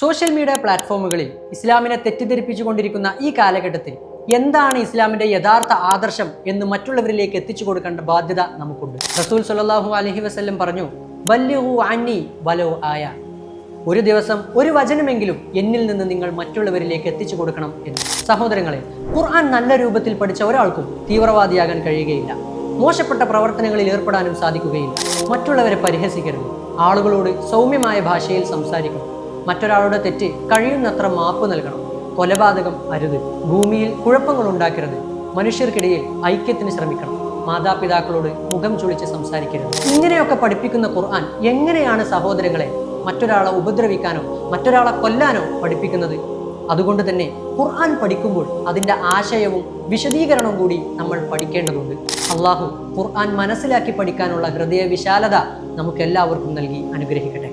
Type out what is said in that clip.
Social media പ്ലാറ്റ്ഫോമുകളിൽ ഇസ്ലാമിനെ തെറ്റിദ്ധരിപ്പിച്ചുകൊണ്ടിരിക്കുന്ന ഈ കാലഘട്ടത്തിൽ എന്താണ് ഇസ്ലാമിന്റെ യഥാർത്ഥ ആദർശം എന്ന് മറ്റുള്ളവരിലേക്ക് എത്തിച്ചു കൊടുക്കേണ്ട ബാധ്യത നമുക്കുണ്ട്. റസൂൽ സല്ലല്ലാഹു അലഹി വസ്ല്ലം പറഞ്ഞു ബല്ലിഹു അന്നി വലോ ആയ. ഒരു ദിവസം ഒരു വചനമെങ്കിലും എന്നിൽ നിന്ന് നിങ്ങൾ മറ്റുള്ളവരിലേക്ക് എത്തിച്ചു കൊടുക്കണം എന്ന്. സഹോദരങ്ങളെ ഖുർആൻ നല്ല രൂപത്തിൽ പഠിച്ച ഒരാൾക്കും തീവ്രവാദിയാകാൻ കഴിയുകയില്ല. മോശപ്പെട്ട പ്രവർത്തനങ്ങളിൽ ഏർപ്പെടാനും സാധിക്കുകയില്ല. മറ്റുള്ളവരെ പരിഹസിക്കരുത്. ആളുകളോട് സൗമ്യമായ ഭാഷയിൽ സംസാരിക്കണം. മറ്റൊരാളുടെ തെറ്റ് കഴിയുന്നത്ര മാപ്പ് നൽകണം. കൊലപാതകം അരുത്. ഭൂമിയിൽ കുഴപ്പങ്ങൾ ഉണ്ടാക്കരുത്. മനുഷ്യർക്കിടയിൽ ഐക്യത്തിന് ശ്രമിക്കണം. മാതാപിതാക്കളോട് മുഖം ചുളിച്ച് സംസാരിക്കരുത്. ഇങ്ങനെയൊക്കെ പഠിപ്പിക്കുന്ന ഖുർആൻ എങ്ങനെയാണ് സഹോദരങ്ങളെ മറ്റൊരാളെ ഉപദ്രവിക്കാനോ മറ്റൊരാളെ കൊല്ലാനോ പഠിപ്പിക്കുന്നത്? അതുകൊണ്ട് തന്നെ ഖുർആൻ പഠിക്കുമ്പോൾ അതിന്റെ ആശയവും വിശദീകരണവും കൂടി നമ്മൾ പഠിക്കേണ്ടതുണ്ട്. അള്ളാഹു ഖുർആൻ മനസ്സിലാക്കി പഠിക്കാനുള്ള ഹൃദയ വിശാലത നമുക്കെല്ലാവർക്കും നൽകി അനുഗ്രഹിക്കട്ടെ.